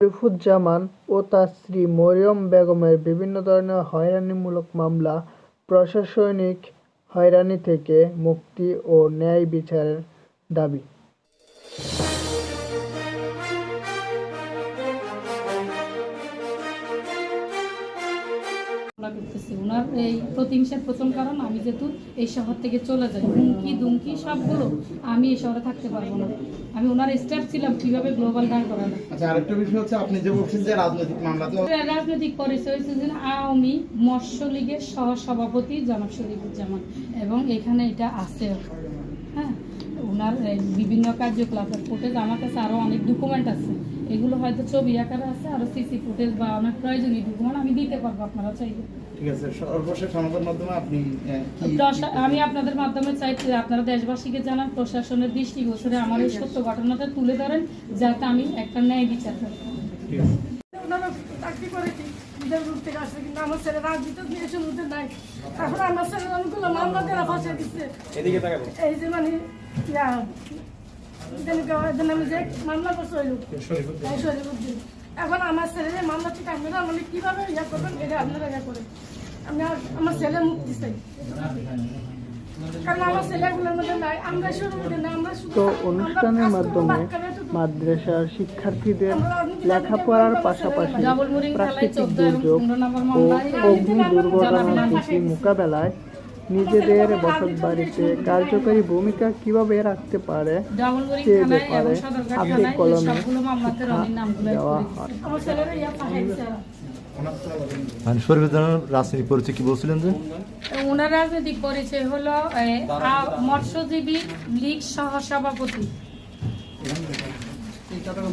শরীফুজ্জামান ও তার স্ত্রী মরিয়ম বেগমের বিভিন্ন ধরনের হয়রানিমূলক মামলা প্রশাসনিক হয়রানি থেকে মুক্তি ও ন্যায় বিচারের দাবি। মামলা করতেছি। ওনার এই প্রতিহিংসার প্রথম কারণ আমি যেহেতু এই শহর থেকে চলে যাই। হুমকি দুমকি সবগুলো আমি এই শহরে থাকতে পারব না। আমি ওনার স্টাফ ছিলাম কীভাবে গ্লোবাল দাঁড় করানো আচ্ছা আরেকটা বিষয় হচ্ছে আপনি যে বলছেন যে রাজনৈতিক মামলা তো রাজনৈতিক পরিচয় হয়েছে যে আওয়ামী মৎস্য লীগের সহ সভাপতি জনাব শরীফুজ্জামান এবং এখানে এটা আছে। হ্যাঁ ওনার বিভিন্ন কার্যকলাপের ফুটেজ আমার কাছে আরও অনেক ডকুমেন্ট আছে। এগুলো হয়তো ছবি আকারে আছে আরও সিসি ফুটেজ বা অনেক প্রয়োজনীয় ডকুমেন্ট আমি দিতে পারব আপনারা চাইলে। ঠিক আছে সর্বশেষ আমাদের মাধ্যমে আপনি আমি আপনাদের মাধ্যমে চাই যে আপনারা দেশবাসীকে জানান প্রশাসনের দৃষ্টিগোচরে আমার এই সত্য ঘটনাটা তুলে ধরেন যাতে আমি একটা ন্যায় বিচার করি। ঠিক আছে। ওনারা চাকরি করে কি? বিদেশ দূর থেকে আসছে কিন্তু আমার ছেলে রাজনীতি দেশের মধ্যে নাই। এখন আমার ছেলে অনেকগুলো মামলা দেওয়া ফাঁসে দিচ্ছে। এই যে মানে ইয়া মামলা করছে ওই লোক শরীফুদ্দিন। এখন আমার ছেলে মামলা ঠিক আপনারা মানে কীভাবে ইয়া করবেন? এটা আপনারা ইয়া করেন। আমি আমার ছেলে মুক্তি চাই তো অনুষ্ঠানের মাধ্যমে মাদ্রাসার শিক্ষার্থীদের লেখাপড়ার পাশাপাশি প্রাকৃতিক দুর্যোগ ও অগ্নি দুর্ঘটনা ঝুঁকি মোকাবেলায়। নিজেদের বসত বাড়িতে কার্যকরী ভূমিকা কীভাবে রাখতে পারে সে ব্যাপারে এই কলমে দেওয়া হয়। আমার ছেলেরা ইয়া ফাঁসাই দিচ্ছে এরা। মানে শরীফুদ্দিনের রাজনীতি পরিচয় কি বলছিলেন যে? ওনার রাজনৈতিক পরিচয় হলো মৎস্যজীবী লীগ সহ সভাপতি।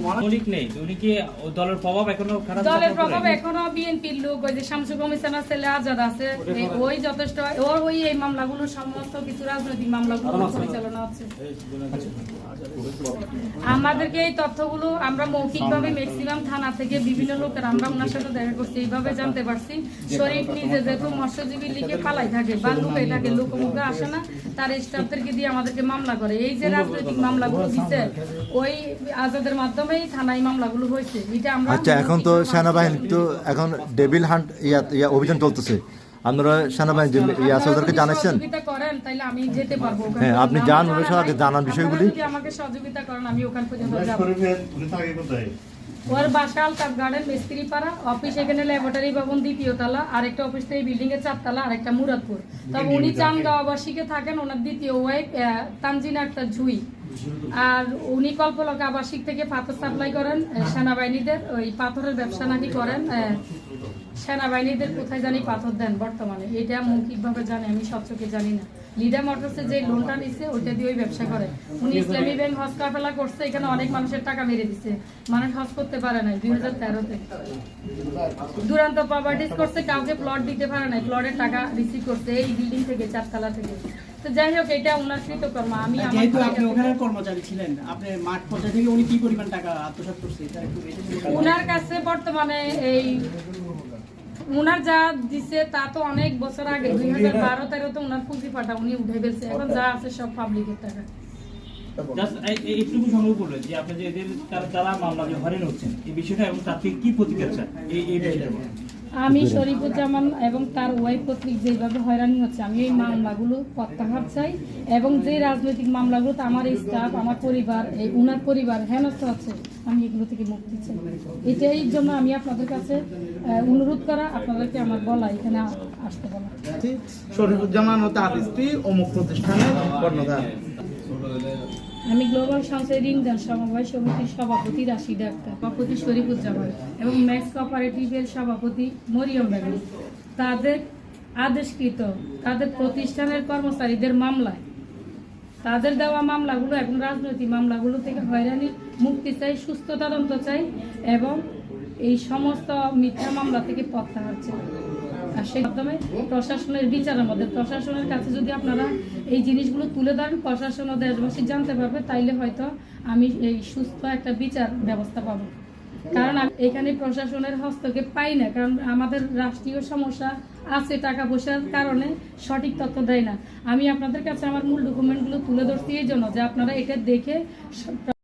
মৌলিক নেই উনি কি দলের প্রভাব এখনও দলের প্রভাব এখনও বিএনপির লোক ওই যে শামসু কমিশনার ছেলে আজাদ আছে ওই যথেষ্ট ওর ওই এই মামলাগুলো সমস্ত কিছু রাজনৈতিক মামলাগুলো পরিচালনা হচ্ছে। আমাদেরকে এই তথ্যগুলো আমরা মৌখিকভাবে ম্যাক্সিমাম থানা থেকে বিভিন্ন লোকের আমরা ওনার সাথে দেখা করছি এইভাবে জানতে পারছি। শরীফ নিজে যেহেতু মৎস্যজীবী লিখে পালাই থাকে বা লুকাই থাকে লোকমুখে আসে না তার স্টাফদেরকে দিয়ে আমাদেরকে মামলা করে। এই যে রাজনৈতিক মামলাগুলো দিচ্ছে ওই আজাদের মাধ্যমেই থানায় মামলাগুলো হয়েছে। এটা আমরা আচ্ছা এখন তো সেনাবাহিনী তো এখন ডেভিল হান্ট ইয়া ইয়া অভিযান চলতেছে। আপনারা সেনাবাহিনী ইয়া জানাচ্ছেন সহযোগিতা করেন তাহলে আমি যেতে পারব। হ্যাঁ, আপনি যান, ওদের সাথে। জানান বিষয়গুলি। আমাকে সহযোগিতা করেন আমি ওখান পর্যন্ত যাব। থাকে ওর বাসা আলতাফ গার্ডেন মিস্ত্রি পাড়া অফিস এখানে ল্যাবরেটরি ভবন দ্বিতীয় তলা। আরেকটা অফিস এই বিল্ডিং এর চারতলা আরেকটা মুরাদপুর। তবে উনি চান্দগাঁও আবাসিকে থাকেন ওনার দ্বিতীয় ওয়াইফ তানজিনা আক্তার ঝুই। আর উনি কল্পলক আবাসিক থেকে পাথর সাপ্লাই করেন সেনাবাহিনীদের, ওই পাথরের ব্যবসা নাকি করেন সেনাবাহিনীদের কোথায় জানি পাথর দেন বর্তমানে। এটা মৌখিকভাবে জানি, আমি স্বচ্ছকে জানি না। লিডা মোটরসে যে লোনটা নিচ্ছে ওইটা দিয়ে ওই ব্যবসা করে। উনি ইসলামী ব্যাংক হজ কাফেলা করছে, এখানে অনেক মানুষের টাকা মেরে দিচ্ছে মানুষ হজ করতে পারে নাই দুই হাজার তেরোতে। দুরান্ত প্রপার্টিস করছে, কাউকে প্লট দিতে পারে নাই প্লটের টাকা রিসিভ করছে, এই বিল্ডিং থেকে, চারতলা থেকে। তো যাই হোক এটা ওনার কৃতকর্ম। আমি যেহেতু আপনি ওখানে কর্মচারী ছিলেন আপনি মাঠ পর্যায়ে থেকে উনি কি পরিমাণ টাকা আত্মসাৎ করছে এটা একটু ওনার কাছে বর্তমানে এই ওনার যা দিছে তা তো অনেক বছর আগে দুই হাজার বারো তেরোতে ওনার পুঁজি পাটা উনি উঠে ফেলছে। এখন যা আছে সব পাবলিকের টাকা। Just এই- এই- এইটুকু সংগ্রহ করলেন যে আপনি যে এদের তারা- যারা মামলা যে হরেন হচ্ছেন এই বিষয়টা এবং তার থেকে কি প্রতিকার চান? এই এই বিষয়টা বলুন। আমি শরীফুজ্জামান এবং তার ওয়াইফ কর্তৃক যেভাবে হয়রানি হচ্ছে, আমি এই মামলাগুলো প্রত্যাহার চাই এবং যে রাজনৈতিক মামলাগুলোতে আমার স্টাফ আমার পরিবার, এই উনার পরিবার হেনস্থ হচ্ছে, আমি এগুলো থেকে মুক্তি চাই। এটাই জন্য আমি আপনাদের কাছে অনুরোধ করা, আপনাদেরকে আমার বলা, এখানে আসতে বলা। শরীফুজ্জামান ও তার স্ত্রী অমুক প্রতিষ্ঠানের কর্ণধার। আমি গ্লোবাল সংসদ ইন্ডিয়ান সমবায় সমিতির সভাপতি রাশিদ আক্তার, সভাপতি শরীফুজ্জামান এবং ম্যাক্স কোঅপারেটিভের সভাপতি মরিয়ম বেগম। তাদের আদেশকৃত, তাদের প্রতিষ্ঠানের কর্মচারীদের মামলায়। তাদের দেওয়া মামলাগুলো এবং রাজনৈতিক মামলাগুলো থেকে হয়রানি, মুক্তি চাই, সুস্থ তদন্ত চাই এবং এই সমস্ত মিথ্যা মামলা থেকে প্রত্যাহার চাই আর সেই মাধ্যমে প্রশাসনের বিচারের মধ্যে, প্রশাসনের কাছে যদি আপনারা এই জিনিসগুলো তুলে ধরেন প্রশাসন ও দেশবাসী জানতে পারবে, তাইলে হয়তো আমি এই সুস্থ একটা বিচার ব্যবস্থা পাবো। কারণ এখানে প্রশাসনের হস্তক্ষেপ পাই না, কারণ আমাদের রাষ্ট্রীয় সমস্যা আছে টাকা পয়সার কারণে, সঠিক তথ্য দেয় না। আমি আপনাদের কাছে আমার মূল ডকুমেন্টগুলো তুলে ধরছি, এই জন্য যে আপনারা এটা দেখে